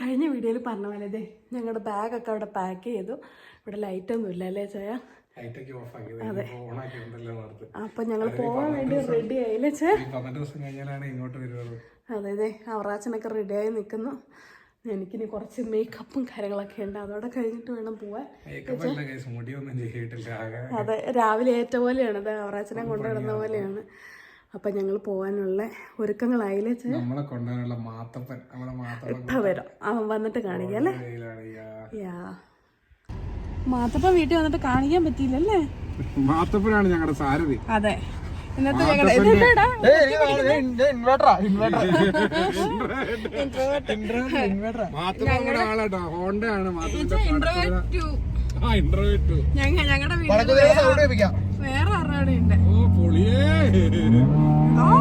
കഴിഞ്ഞ വീഡിയോയിൽ പറഞ്ഞ പോലെ അതെ ഞങ്ങളുടെ ബാഗൊക്കെ അവിടെ പാക്ക് ചെയ്തു. ഇവിടെ ലൈറ്റ് ഒന്നും ഇല്ല അല്ലേ ചേ അതെ. അപ്പൊ ഞങ്ങൾ പോകാൻ വേണ്ടി റെഡി ആയില്ലേ ചേ അതെ അതെ. അവറാച്ചനൊക്കെ റെഡി ആയി നിൽക്കുന്നു എനിക്കിനി കുറച്ച് മേക്കപ്പും കാര്യങ്ങളൊക്കെ ഉണ്ട്. അതോടെ കഴിഞ്ഞിട്ട് വേണം പോവാൻ. അതെ രാവിലെ ഏറ്റ പോലെയാണ്. അവറാച്ചനെ കൊണ്ടുവിടുന്ന പോലെയാണ്. അപ്പം ഞങ്ങൾ പോവാനുള്ള ഒരുക്കങ്ങളായില്ലേ നമ്മളെ കൊണ്ടുവരാനുള്ള മാത്തപ്പൻ. നമ്മളെ മാത്തപ്പൻ ഇപ്പം വരാം. അവൻ വന്നിട്ട് കാണിക്കാം അല്ലേ? യാ. മാത്തപ്പൻ വീട്ടിൽ വന്നിട്ട് കാണിക്കാൻ പറ്റിയില്ലല്ലേ മാത്തപ്പനാണ് ഞങ്ങളുടെ സാരഥി. അതെ. ഇന്നത്തെ ഞങ്ങളുടെ വേറെ ആരുടെ ഉണ്ട് ഓ പൊളിയേ. Oh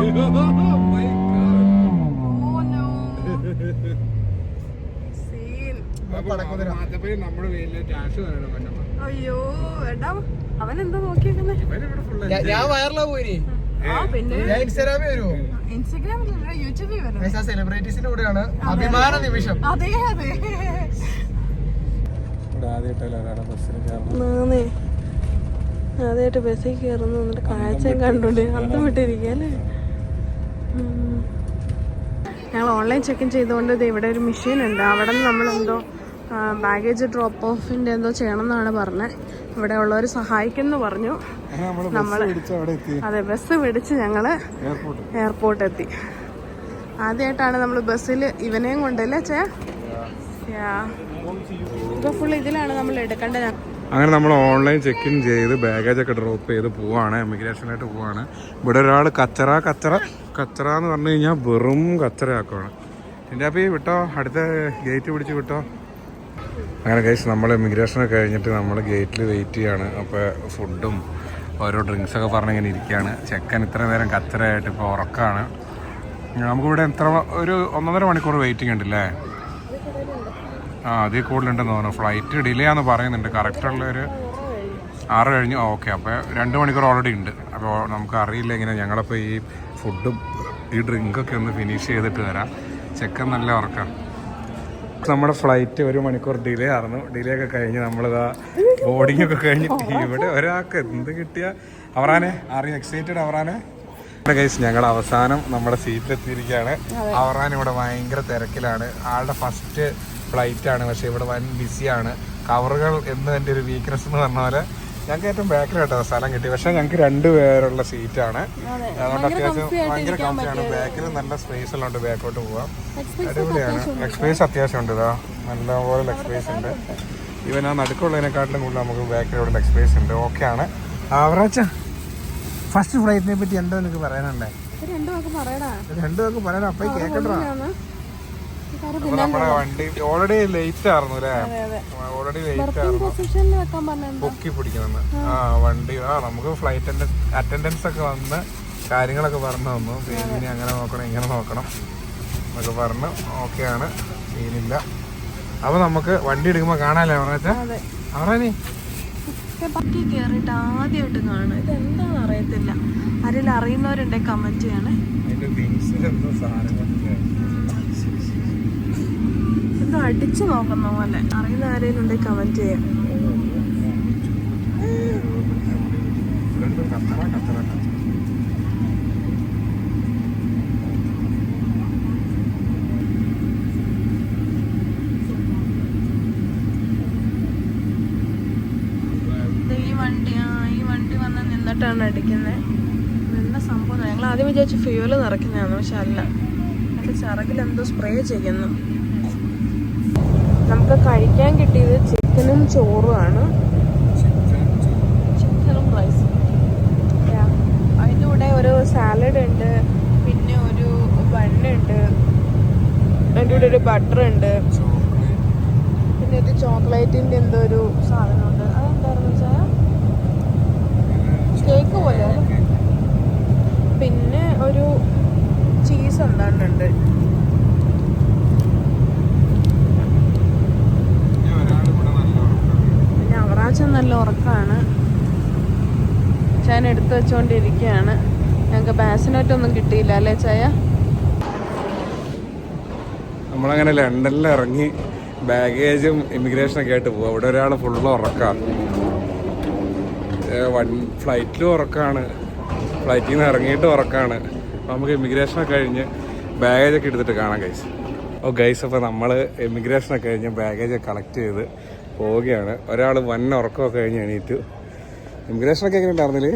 മാത്തപ്പന് നമ്മുടെ പേരിൽ ക്യാഷ് തരണം പറ്റണം അയ്യോ എടാ അവൻ എന്താ നോക്കിയേക്കുന്നേ? ഞാൻ വയറിലാ പോയി ഞാൻ ഇൻസ്റ്റാഗ്രാമിൽ വരുമോ ഇൻസ്റ്റാഗ്രാമിൽ യൂട്യൂബിൽ വരും സെലിബ്രിറ്റീസിന്റെ കൂടെയാണ് അഭിമാന നിമിഷം. അതെ അതെ. ആദ്യമായിട്ടല്ലേ ബസ്സിന് കയറണം ആന്നേ ആദ്യമായിട്ട് ബസ്സിൽ കയറുന്നു എന്നിട്ട് കാഴ്ചയും കണ്ടുണ്ട് അന്ന് വിട്ടിരിക്കല്ലേ ഞങ്ങൾ ഓൺലൈൻ ചെക്ക് ഇൻ ചെയ്തുകൊണ്ട് ഇത് ഇവിടെ ഒരു മെഷീൻ ഉണ്ട്. അവിടെ നിന്ന് നമ്മളെന്തോ ബാഗേജ് ഡ്രോപ്പ് ഓഫിന്റെ എന്തോ ചെയ്യണം എന്നാണ് പറഞ്ഞത് ഇവിടെ ഉള്ളവർ സഹായിക്കുന്നു പറഞ്ഞു. നമ്മൾ അതെ ബസ് പിടിച്ച് ഞങ്ങൾ എയർപോർട്ട് എയർപോർട്ട് എത്തി. ആദ്യമായിട്ടാണ് നമ്മൾ ബസ്സിൽ ഇവനെയും കൊണ്ടല്ലേ ചേ? ഇപ്പൊ ഫുൾ ഇതിലാണ് നമ്മൾ എടുക്കേണ്ടത്. അങ്ങനെ നമ്മൾ ഓൺലൈൻ ചെക്ക് ഇൻ ചെയ്ത് ബാഗേജ് ഒക്കെ ഡ്രോപ്പ് ചെയ്ത് പോവാണ് എമിഗ്രേഷനായിട്ട് പോവാണ്. ഇവിടെ ഒരാൾ കച്ചറ കച്ചറ കച്ചറ എന്ന് പറഞ്ഞു കഴിഞ്ഞാൽ വെറും കച്ചറയാക്കുവാണ്. എന്റെ അപ്പം വിട്ടോ? അടുത്ത ഗേറ്റ് പിടിച്ച് വിട്ടോ? അങ്ങനെ കഴിച്ച് നമ്മൾ എമിഗ്രേഷനൊക്കെ കഴിഞ്ഞിട്ട് നമ്മൾ ഗേറ്റിൽ വെയിറ്റ് ചെയ്യാണ്. അപ്പോൾ ഫുഡും ഓരോ ഡ്രിങ്ക്സൊക്കെ പറഞ്ഞ് ഇങ്ങനെ ഇരിക്കുകയാണ്. ചെക്കൻ ഇത്ര നേരം കച്ചറയായിട്ട് ഇപ്പോൾ ഉറക്കമാണ് നമുക്കിവിടെ എത്ര ഒരു ഒന്നൊന്നര മണിക്കൂർ വെയിറ്റിംഗ് ഉണ്ടല്ലേ? ആ അതിൽ കൂടുതലുണ്ടെന്ന് തോന്നുന്നു. ഫ്ലൈറ്റ് ഡിലേ ആണെന്ന് പറയുന്നുണ്ട്. കറക്റ്റുള്ള ഒരു ആറ് കഴിഞ്ഞു. ഓക്കെ അപ്പോൾ രണ്ട് മണിക്കൂർ ഓൾറെഡി ഉണ്ട്. അപ്പോൾ നമുക്ക് അറിയില്ല ഇങ്ങനെ ഞങ്ങളപ്പോൾ ഈ ഫുഡും ഈ ഡ്രിങ്കൊക്കെ ഒന്ന് ഫിനിഷ് ചെയ്തിട്ട് വരാം. ചെക്കൻ നല്ല ഉറക്കം. നമ്മുടെ ഫ്ലൈറ്റ് ഒരു മണിക്കൂർ ഡിലേ ആയിരുന്നു. ഡിലേ ഒക്കെ കഴിഞ്ഞ് നമ്മളിതാ ബോർഡിംഗ് ഒക്കെ കഴിഞ്ഞിട്ട് ഇവിടെ ഒരാൾക്ക് എന്ത് കിട്ടിയ? അവറാനെ അറിയാം എക്സൈറ്റഡ് അവറാനെ? ഗൈസ് ഞങ്ങൾ അവസാനം നമ്മുടെ സീറ്റിൽ എത്തിയിരിക്കുകയാണ്. അവറാൻ ഇവിടെ ഭയങ്കര തിരക്കിലാണ്. ആളുടെ ഫസ്റ്റ് ഫ്ലൈറ്റ് ആണ്. പക്ഷെ ഇവിടെ വൻ ബിസിയാണ് കവറുകൾ എന്ന് എന്റെ ഒരു വീക്ക്നെസ് എന്ന് പറഞ്ഞ പോലെ ഞങ്ങൾക്ക് ഏറ്റവും ബാക്കിലായിട്ടോ സ്ഥലം കിട്ടി. പക്ഷെ ഞങ്ങൾക്ക് രണ്ട് പേരുള്ള സീറ്റാണ് അതുകൊണ്ട് അത്യാവശ്യം ഭയങ്കര കംഫിയാണ് ബാക്കിൽ നല്ല സ്പേസ് ഉള്ളതുകൊണ്ട് ബാക്കോട്ട് പോവാം. അടിപൊളിയാണ്. ലെഗ് സ്പേസ് അത്യാവശ്യം ഉണ്ട് ഇതാ. നല്ലപോലെ ലെഗ് സ്പേസ് ഉണ്ട്. ഇവൻ ആ നടുക്കുള്ളതിനെക്കാട്ടിലും കൂടുതൽ നമുക്ക് ബാക്കിലോട്ടുള്ള ഇവിടെ ഉണ്ട്. സ്പേസ് ആണ്. ഓക്കെയാണ് ആവറേച്ച ഫസ്റ്റ് ഫ്ലൈറ്റിനെ പറ്റി എന്താ നിനക്ക് പറയാനുണ്ടേ? രണ്ടു പേർക്ക് പറയണം അപ്പൊ കേക്കട്ടാ നമ്മുടെ വണ്ടി ഓൾറെഡി ലേറ്റ് ആയിരുന്നു അല്ലേ? അതെ. ഓൾറെഡി ലേറ്റ് ആയിരുന്നു. പൊക്കി പിടിക്കുന്നെന്ന് ആ. വണ്ടി ആ നമുക്ക് ഫ്ലൈറ്റ് അറ്റൻഡൻസ് ഒക്കെ വന്ന് കാര്യങ്ങളൊക്കെ പറഞ്ഞു തന്നു. പിന്നെ അങ്ങനെ നോക്കണം ഇങ്ങനെ നോക്കണം എന്നൊക്കെ പറഞ്ഞു. ഓക്കെയാണ് സീനില്ല. അപ്പൊ നമുക്ക് വണ്ടി എടുക്കുമ്പോ കാണാല്ലേ പറഞ്ഞാ അതെ. അവറാനി പറ്റി കയറിയിട്ട് ആദ്യമായിട്ട് കാണും. ഇത് എന്താണെന്ന് അറിയത്തില്ല. ആരെങ്കിലും അറിയുന്നവരുണ്ട് കമന്റ് ചെയ്യണേ. ഇത് അടിച്ചു നോക്കുന്ന പോലെ. അറിയുന്ന ആരെങ്കിലും ഉണ്ടെങ്കിൽ കമന്റ് ചെയ്യാം രണ്ടും കത്തറ കത്തറ കത്തറ ഇത് ഈ വണ്ടി ആ ഈ വണ്ടി വന്ന് നിന്നിട്ടാണ് അടിക്കുന്നത് എന്താ സംഭവം? ഞങ്ങൾ ആദ്യം വിചാരിച്ചു ഫ്യൂൽ നിറയ്ക്കുന്നതാണ് പക്ഷെ അല്ല. അതിന്റെ ചിറകിൽ എന്തോ സ്പ്രേ ചെയ്യുന്നു. നമുക്ക് കഴിക്കാൻ കിട്ടിയത് ചിക്കനും ചോറുമാണ് ചിക്കനും റൈസും അതിന്റെ കൂടെ ഒരു സാലഡ് ഉണ്ട് പിന്നെ ഒരു ബണ്ണുണ്ട് അതിന്റെ കൂടെ ഒരു ബട്ടർ ഉണ്ട്. പിന്നെ ഒരു ചോക്ലേറ്റിന്റെ എന്തോ ഒരു സാധനമുണ്ട് അതെന്താണെന്ന് വെച്ചാൽ കേക്ക് പോലെ പിന്നെ ഒരു ചീസ് എന്താണ്ടുണ്ട്? പിന്നെ അവറാച്ച നല്ല ഉറക്കാണ്. ചായ എടുത്തു വെച്ചുകൊണ്ടിരിക്കുകയാണ് ഞങ്ങൾക്ക് ബാസിനറ്റ് ഒന്നും കിട്ടിയില്ല അല്ലേ ചായ? നമ്മളങ്ങനെ ലണ്ടനിൽ ഇറങ്ങി ബാഗേജും ഇമിഗ്രേഷനൊക്കെ ആയിട്ട് പോവാം. അവിടെ ഒരാൾ ഫുള്ള് ഉറക്കാം. വൺ ഫ്ലൈറ്റിൽ ഉറക്കമാണ് ഫ്ലൈറ്റിൽ നിന്ന് ഇറങ്ങിയിട്ട് ഉറക്കമാണ് അപ്പോൾ നമുക്ക് ഇമിഗ്രേഷനൊക്കെ കഴിഞ്ഞ് ബാഗേജൊക്കെ എടുത്തിട്ട് കാണാം ഗൈസ് ഓ ഗൈസ് അപ്പോൾ നമ്മൾ ഇമിഗ്രേഷനൊക്കെ കഴിഞ്ഞ് ബാഗേജ് കളക്ട് ചെയ്ത് പോവുകയാണ്. ഒരാൾ വൻ ഉറക്കമൊക്കെ കഴിഞ്ഞ് എണീറ്റു. ഇമിഗ്രേഷനൊക്കെ എങ്ങനെ ഉണ്ടായിരുന്നില്ലേ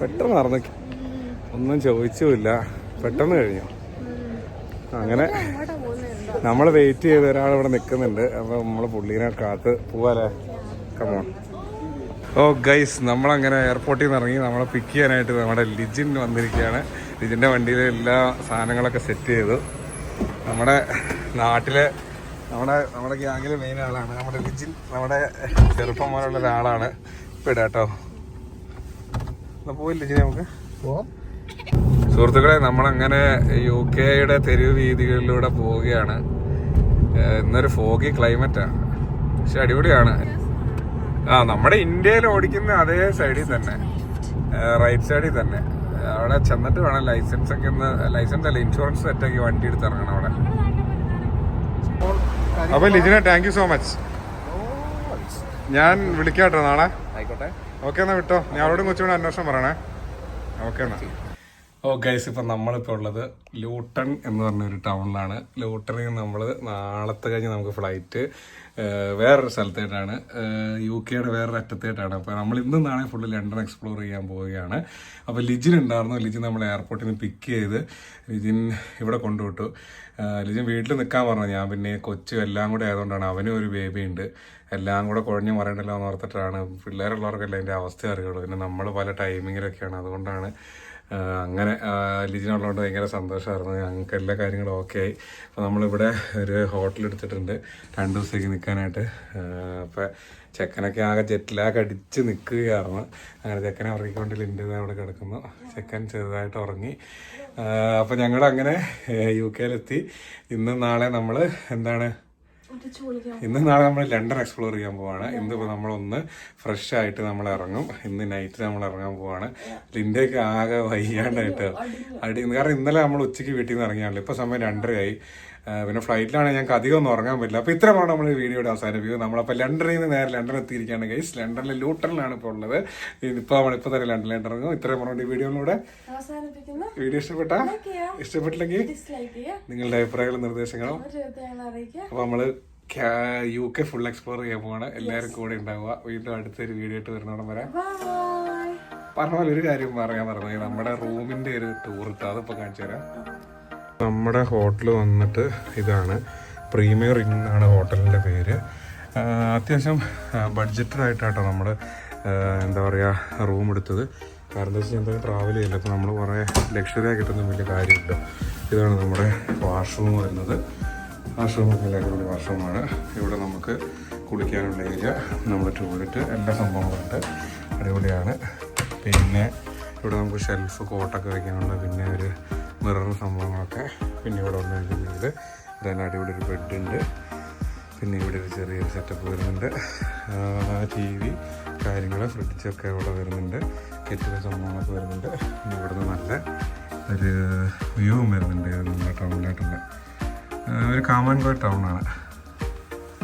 പെട്ടെന്ന് നടന്നു ഒന്നും ചോദിച്ചുമില്ല. പെട്ടെന്ന് കഴിഞ്ഞു. അങ്ങനെ നമ്മൾ വെയിറ്റ് ചെയ്ത് ഒരാൾ ഇവിടെ നിൽക്കുന്നുണ്ട് അപ്പോൾ നമ്മൾ പുള്ളീനെ കാത്ത് പോവാലേ കമോൺ ഓ ഗൈസ് നമ്മളങ്ങനെ എയർപോർട്ടിൽ നിന്ന് ഇറങ്ങി നമ്മളെ പിക്ക് ചെയ്യാനായിട്ട് നമ്മുടെ ലിജിൻ വന്നിരിക്കുകയാണ്. ലിജിന്റെ വണ്ടിയിൽ എല്ലാ സാധനങ്ങളൊക്കെ സെറ്റ് ചെയ്തു. നമ്മുടെ നാട്ടിലെ നമ്മുടെ നമ്മുടെ ഗ്യാങ്ങിലെ മെയിൻ ആളാണ്. നമ്മുടെ ലിജിൻ നമ്മുടെ ചെറുപ്പം പോലുള്ള ഒരാളാണ്. ഇപ്പം ഇടാട്ടോ എന്നാ പോയി ലിജിനെ നമുക്ക്. പോവാം. സുഹൃത്തുക്കളെ നമ്മളങ്ങനെ യു കെയുടെ തെരുവ് വീതികളിലൂടെ പോവുകയാണ്. ഇന്നൊരു ഫോഗി ക്ലൈമറ്റാണ് പക്ഷെ അടിപൊളിയാണ്. ആ നമ്മുടെ ഇന്ത്യയിൽ ഓടിക്കുന്ന അതേ സൈഡിൽ തന്നെ. റൈറ്റ് സൈഡിൽ തന്നെ. അവിടെ ചെന്നിട്ട് വേണം ലൈസൻസ് ഒക്കെ ഒന്ന് ലൈസൻസ് അല്ല ഇൻഷുറൻസ് സെറ്റാക്കി വണ്ടി എടുത്ത് ഇറങ്ങണം അവിടെ. അപ്പൊ Lijina thank you so much ഞാൻ വിളിക്കാട്ടോ നാളെ. ആയിക്കോട്ടെ. ഓക്കെ എന്നാ വിട്ടോ. ഞാൻ അവരോടും കൊച്ചുകൂടെ അന്വേഷണം പറയണേ. ഓക്കെ എന്നാ. ഓ ഗൈസ് ഇപ്പം നമ്മളിപ്പോൾ ഉള്ളത് ലൂട്ടൺ എന്ന് പറഞ്ഞൊരു ടൗണിലാണ്. ലൂട്ടണിൽ നമ്മൾ നാളത്തെ കഴിഞ്ഞ് നമുക്ക് ഫ്ലൈറ്റ് വേറൊരു സ്ഥലത്തായിട്ടാണ് യു കെയുടെ വേറൊരു അറ്റത്തായിട്ടാണ് അപ്പോൾ നമ്മൾ ഇന്നും നാളെ ഫുള്ള് ലണ്ടൻ എക്സ്പ്ലോർ ചെയ്യാൻ പോവുകയാണ്. അപ്പോൾ ലിജിൻ ഉണ്ടായിരുന്നു. ലിജിൻ നമ്മൾ എയർപോർട്ടിൽ നിന്ന് പിക്ക് ചെയ്ത് ലിജിൻ ഇവിടെ കൊണ്ടുവിട്ടു. ലിജിൻ വീട്ടിൽ നിൽക്കാൻ പറഞ്ഞു. ഞാൻ പിന്നെ കൊച്ചു എല്ലാം കൂടെ ആയതുകൊണ്ടാണ്. അവനും ഒരു ബേബി ഉണ്ട്. എല്ലാം കൂടെ കുഴഞ്ഞു മറയണ്ടല്ലോ എന്ന് ഓർത്തിട്ടാണ്. പിള്ളേരുള്ളവർക്കല്ല എന്റെ അവസ്ഥ അറിയുള്ളൂ. പിന്നെ നമ്മൾ പല ടൈമിങ്ങിലൊക്കെയാണ് അതുകൊണ്ടാണ് അങ്ങനെ ലിജിനുള്ളതുകൊണ്ട് ഭയങ്കര സന്തോഷമായിരുന്നു ഞങ്ങൾക്ക് എല്ലാ കാര്യങ്ങളും ഓക്കെ ആയി. അപ്പോൾ നമ്മളിവിടെ ഒരു ഹോട്ടൽ എടുത്തിട്ടുണ്ട്. രണ്ട് ദിവസത്തേക്ക് നിൽക്കാനായിട്ട് അപ്പോൾ ചെക്കനൊക്കെ ആകെ ജെറ്റിലാകെ അടിച്ച് നിൽക്കുകയായിരുന്നു അങ്ങനെ ചെക്കനെ ഉറങ്ങിക്കൊണ്ട് ലിന്റെ അവിടെ കിടക്കുന്നു. ചെക്കൻ ചെറുതായിട്ട് ഉറങ്ങി. അപ്പോൾ ഞങ്ങൾ അങ്ങനെ യു കെയിലെത്തി ഇന്നും നാളെ നമ്മൾ എന്താണ് ഇന്ന് നാളെ നമ്മൾ ലണ്ടൻ എക്സ്പ്ലോർ ചെയ്യാൻ പോവാണ്. ഇന്ന് ഇന്നിപ്പോൾ നമ്മളൊന്ന് ഫ്രഷ് ആയിട്ട് നമ്മൾ ഇറങ്ങും. ഇന്ന് നൈറ്റ് നമ്മൾ ഇറങ്ങാൻ പോവാണ്. ലിന്റെയൊക്കെ ആകെ വയ്യാണ്ടായിട്ട്. അടി കാരണം ഇന്നലെ നമ്മൾ ഉച്ചയ്ക്ക് വീട്ടിൽ നിന്ന് ഇറങ്ങിയാണല്ലോ. ഇപ്പോൾ സമയം രണ്ടരയായി. പിന്നെ ഫ്ലൈറ്റിലാണ് ഞങ്ങൾക്ക് അധികം ഒന്നും ഉറങ്ങാൻ പറ്റില്ല. അപ്പോൾ ഇത്രമാണ് നമ്മൾ വീഡിയോയുടെ അവസാനിപ്പിക്കുന്നത് നമ്മളപ്പോൾ ലണ്ടനിൽ നിന്ന് നേരെ ലണ്ടൻ എത്തിയിരിക്കുകയാണ് ഗൈസ് ലണ്ടനിലെ ലൂട്ടണിലാണ് ഇപ്പോൾ ഉള്ളത്. ഇപ്പോൾ നമ്മൾ ഇപ്പോൾ തന്നെ ലണ്ടനിൽ ഇറങ്ങും. ഇത്രയും പറഞ്ഞുകൊണ്ട് ഈ വീഡിയോയിലൂടെ വീഡിയോ ഇഷ്ടപ്പെട്ട? ഇഷ്ടപ്പെട്ടില്ലെങ്കിൽ നിങ്ങളുടെ അഭിപ്രായങ്ങളും നിർദ്ദേശങ്ങളും അപ്പോൾ നമ്മൾ അറിയിക്കുക. അപ്പൊ നമ്മൾ യു കെ ഫുൾ എക്സ്പ്ലോർ ചെയ്യാൻ പോവാണ്. എല്ലാവരും കൂടെ ഉണ്ടാവുക. വീണ്ടും അടുത്തൊരു വീഡിയോ ആയിട്ട് വരുന്നോടം വരെ. പറഞ്ഞ പോലെ ഒരു കാര്യം പറയാൻ പറഞ്ഞത് നമ്മുടെ റൂമിന്റെ ഒരു ടൂർ ഇട്ട് അതിപ്പോ കാണിച്ചു തരാം. നമ്മുടെ ഹോട്ടൽ വന്നിട്ട് ഇതാണ്. പ്രീമിയർ ഇൻ എന്നാണ് ഹോട്ടലിന്റെ പേര്. അത്യാവശ്യം ബഡ്ജറ്റഡ് ആയിട്ടാട്ടോ നമ്മൾ എന്താ പറയുക റൂം എടുത്തത്. കാരണം എന്താ വെച്ചാൽ എന്തായാലും ട്രാവൽ ചെയ്യില്ല? അപ്പോൾ നമ്മൾ കുറേ ലക്ഷറി കിട്ടുന്ന വലിയ കാര്യമില്ല ഇതാണ് നമ്മുടെ വാഷ്റൂം വരുന്നത്. വാഷ്റൂം എല്ലാവരും വാഷ്റൂമാണ് ഇവിടെ നമുക്ക് കുളിക്കാനുള്ള ഏരിയ നമ്മുടെ ടോയ്ലറ്റ് എല്ലാ സംഭവങ്ങളുണ്ട് അടിപൊളിയാണ്. പിന്നെ ഇവിടെ നമുക്ക് ഷെൽഫ് കോട്ടൊക്കെ വയ്ക്കാനുള്ള പിന്നെ ഒരു മിറർ സംഭവങ്ങളൊക്കെ പിന്നെ ഇവിടെ വന്നിരിക്കുന്നത് ഇതിന് അടിപൊളി ഒരു ബെഡുണ്ട് പിന്നെ ഇവിടെ ഒരു ചെറിയൊരു സെറ്റപ്പ് വരുന്നുണ്ട്. ടി വി കാര്യങ്ങൾ ഫ്രിഡ്ജൊക്കെ ഇവിടെ വരുന്നുണ്ട്. കെറ്റിലെ സംഭവങ്ങളൊക്കെ വരുന്നുണ്ട്. പിന്നെ ഇവിടുന്ന് നല്ല ഒരു വ്യൂവും വരുന്നുണ്ട്. നമ്മുടെ ടൗണിലായിട്ടുള്ള ഒരു കാമൻ ഗോ ടൗണാണ്